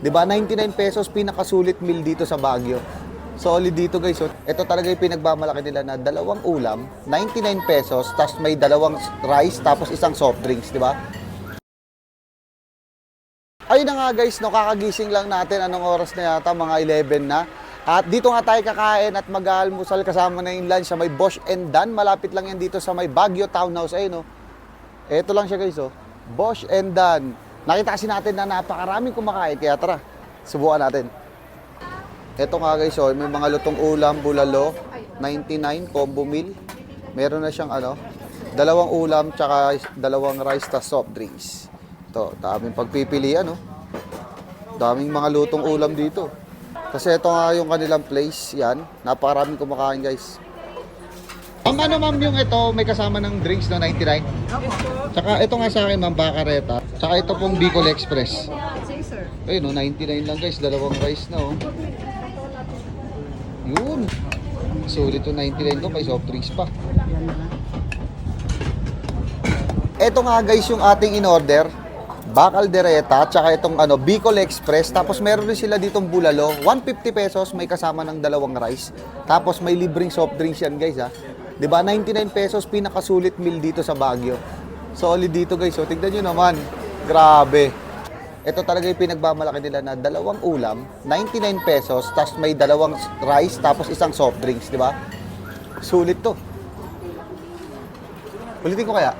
'Di ba? 99 pesos pinakasulit meal dito sa Baguio. Solid dito guys. Oh. Ito talaga yung pinagmamalaki nila na dalawang ulam, 99 pesos, tapos may dalawang rice, tapos isang soft drinks, di ba? Ayun na nga guys, no, kakagising lang natin anong oras na yata, mga 11 na. At dito nga tayo kakain at mag-almusal kasama na yung lunch sa may Bosch and Dan. Malapit lang yan dito sa may Baguio Townhouse. Ayun, no. Ito lang siya guys, oh. Bosch and Dan. Nakita kasi natin na napakaraming kumakain, kaya tara, subukan natin. Ito nga guys, oh, may mga lutong ulam, bulalo, 99 combo meal. Meron na siyang ano, dalawang ulam tsaka dalawang rice tas soft drinks. Ito, daming pagpipilian, oh. Daming mga lutong ulam dito. Kasi ito nga yung kanilang place, yan. Napakaraming kumakain guys. Ang ano ma'am yung ito, may kasama ng drinks na 99? Tsaka ito nga sa akin ma'am, Bacareta. Tsaka ito pong Bicol Express. Sige, sir. Ayun, no, 99 lang guys, dalawang rice na oh. Yun. Sulit to 99 to, may soft drinks pa. Ito nga guys yung ating in-order. Bakal Dereta, tsaka itong ano, Bicol Express. Tapos meron rin sila ditong bulalo. 150 pesos, may kasama ng dalawang rice. Tapos may libreng soft drinks yan guys ha. 'Di ba 99 pesos, pinakasulit meal dito sa Baguio. Solid dito guys. So tignan nyo naman. Grabe. Ito talaga yung pinagmamalaki nila na dalawang ulam, 99 pesos, tapos may dalawang rice, tapos isang soft drinks, di ba? Sulit to. Ulitin ko kaya.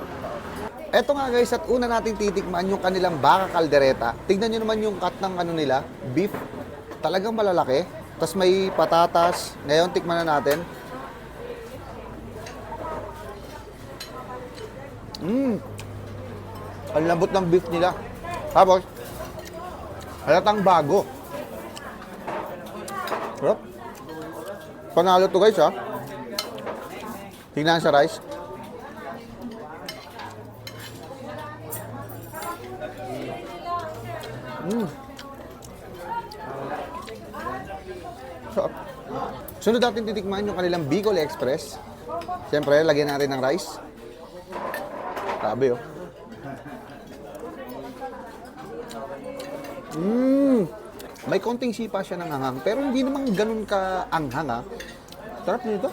Ito nga guys, at una natin titikman yung kanilang baka kaldereta. Tignan nyo naman yung cut ng ano nila, beef. Talagang malalaki. Tapos may patatas. Ngayon, tikman na natin. Mmm. Ang lambot ng beef nila. Tapos, halatang bago. Sarap. Panalo to guys ha. Tingnan sa rice. Mm. Sarap. Sunod natin titikman yung kanilang Bicol Express. Siyempre, lagyan natin ng rice. Grabe oh. Mm. May konting sipa siya ng anghang, pero hindi naman ganun ka anghang ha. Sarap nito.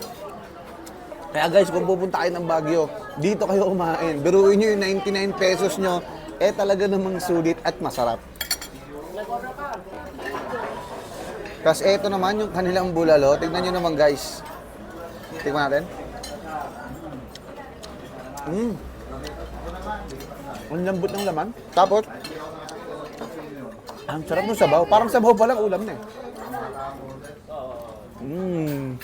Kaya guys, kung pupunta kayo ng Baguio, dito kayo kumain. Biruin nyo yung 99 pesos nyo, eh talaga namang sulit at masarap. Tapos eto naman yung kanilang bulalo. Tignan nyo naman guys. Tignan natin. Mm. Ang lambot ng laman. Tapos, ang sarap ng sabaw. Parang sabaw pa lang ulam na eh. Mmm.